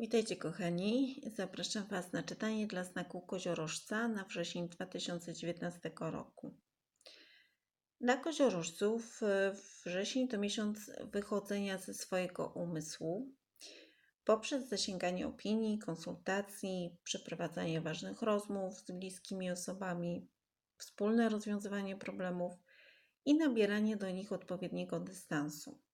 Witajcie kochani, zapraszam Was na czytanie dla znaku koziorożca na wrzesień 2019 roku. Dla koziorożców e, wrzesień to miesiąc wychodzenia ze swojego umysłu poprzez zasięganie opinii, konsultacji, przeprowadzanie ważnych rozmów z bliskimi osobami, wspólne rozwiązywanie problemów i nabieranie do nich odpowiedniego dystansu.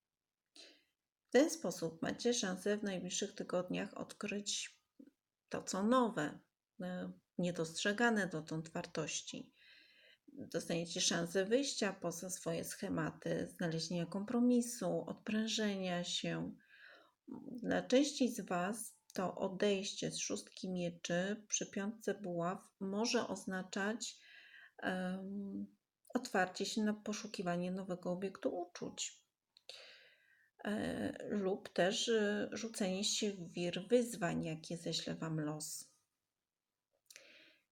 Ten sposób macie szansę w najbliższych tygodniach odkryć to, co nowe, e, niedostrzegane dotąd wartości. Dostaniecie szansę wyjścia poza swoje schematy, znalezienia kompromisu, odprężenia się. Dla części z Was to odejście z szóstki mieczy przy piątce buław może oznaczać um, otwarcie się na poszukiwanie nowego obiektu uczuć lub też e, rzucenie się w wir wyzwań, jakie ześle Wam los.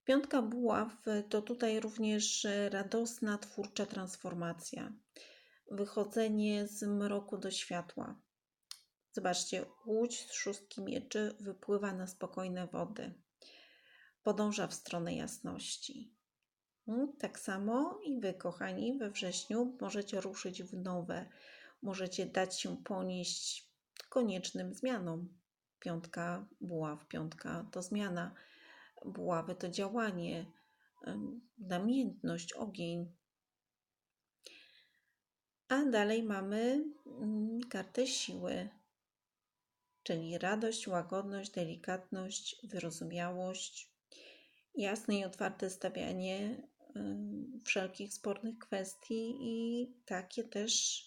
Piątka buław to tutaj również radosna, twórcza transformacja, wychodzenie z mroku do światła. Zobaczcie, łódź z szóstki mieczy wypływa na spokojne wody, podąża w stronę jasności. Mm, tak samo i Wy, kochani, we wrześniu możecie ruszyć w nowe, możecie dać się ponieść koniecznym zmianom. Piątka, buław, piątka to zmiana, buławy to działanie, namiętność, ogień. A dalej mamy mm, kartę siły, czyli radość, łagodność, delikatność, wyrozumiałość, jasne i otwarte stawianie wszelkich spornych kwestii i takie też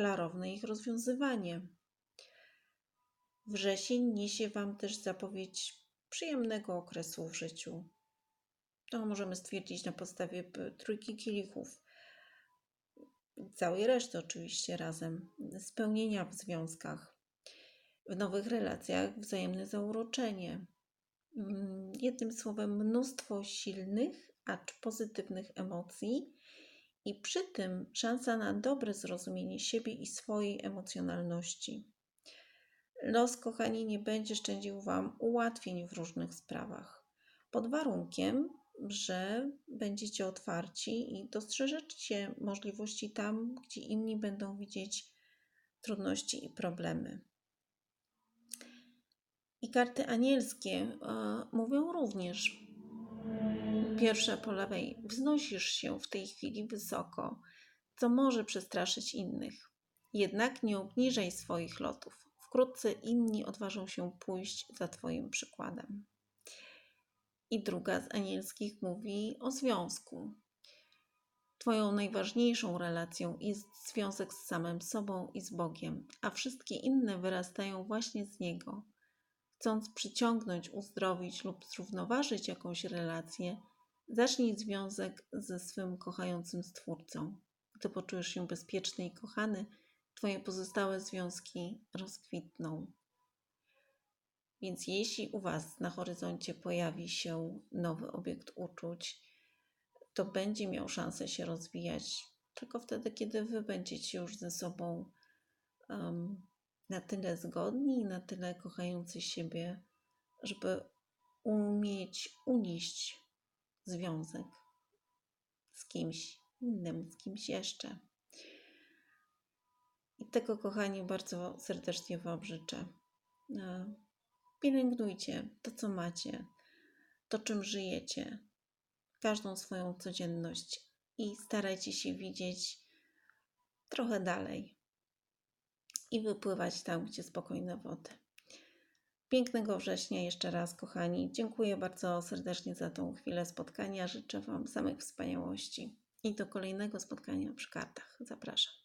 klarowne ich rozwiązywanie. Wrzesień niesie Wam też zapowiedź przyjemnego okresu w życiu. To możemy stwierdzić na podstawie trójki kielichów. Całej reszty oczywiście razem. Spełnienia w związkach, w nowych relacjach, wzajemne zauroczenie. Mm, jednym słowem, mnóstwo silnych, acz pozytywnych emocji i przy tym szansa na dobre zrozumienie siebie i swojej emocjonalności. Los, kochani, nie będzie szczędził Wam ułatwień w różnych sprawach, pod warunkiem, że będziecie otwarci i dostrzeżecie możliwości tam, gdzie inni będą widzieć trudności i problemy. I karty anielskie e, mówią również, Pierwsze po lewej. Wznosisz się w tej chwili wysoko, co może przestraszyć innych. Jednak nie obniżaj swoich lotów. Wkrótce inni odważą się pójść za Twoim przykładem. I druga z anielskich mówi o związku. Twoją najważniejszą relacją jest związek z samym sobą i z Bogiem, a wszystkie inne wyrastają właśnie z Niego. Chcąc przyciągnąć, uzdrowić lub zrównoważyć jakąś relację, Zacznij związek ze swym kochającym Stwórcą. Gdy poczujesz się bezpieczny i kochany, Twoje pozostałe związki rozkwitną. Więc jeśli u Was na horyzoncie pojawi się nowy obiekt uczuć, to będzie miał szansę się rozwijać tylko wtedy, kiedy Wy będziecie już ze sobą um, na tyle zgodni, na tyle kochający siebie, żeby umieć unieść związek z kimś innym, z kimś jeszcze. I tego, kochani, bardzo serdecznie Wam życzę. E, pielęgnujcie to, co macie, to, czym żyjecie, każdą swoją codzienność i starajcie się widzieć trochę dalej i wypływać tam, gdzie spokojne wody. Pięknego września jeszcze raz, kochani. Dziękuję bardzo serdecznie za tą chwilę spotkania. Życzę Wam samych wspaniałości i do kolejnego spotkania przy kartach. Zapraszam.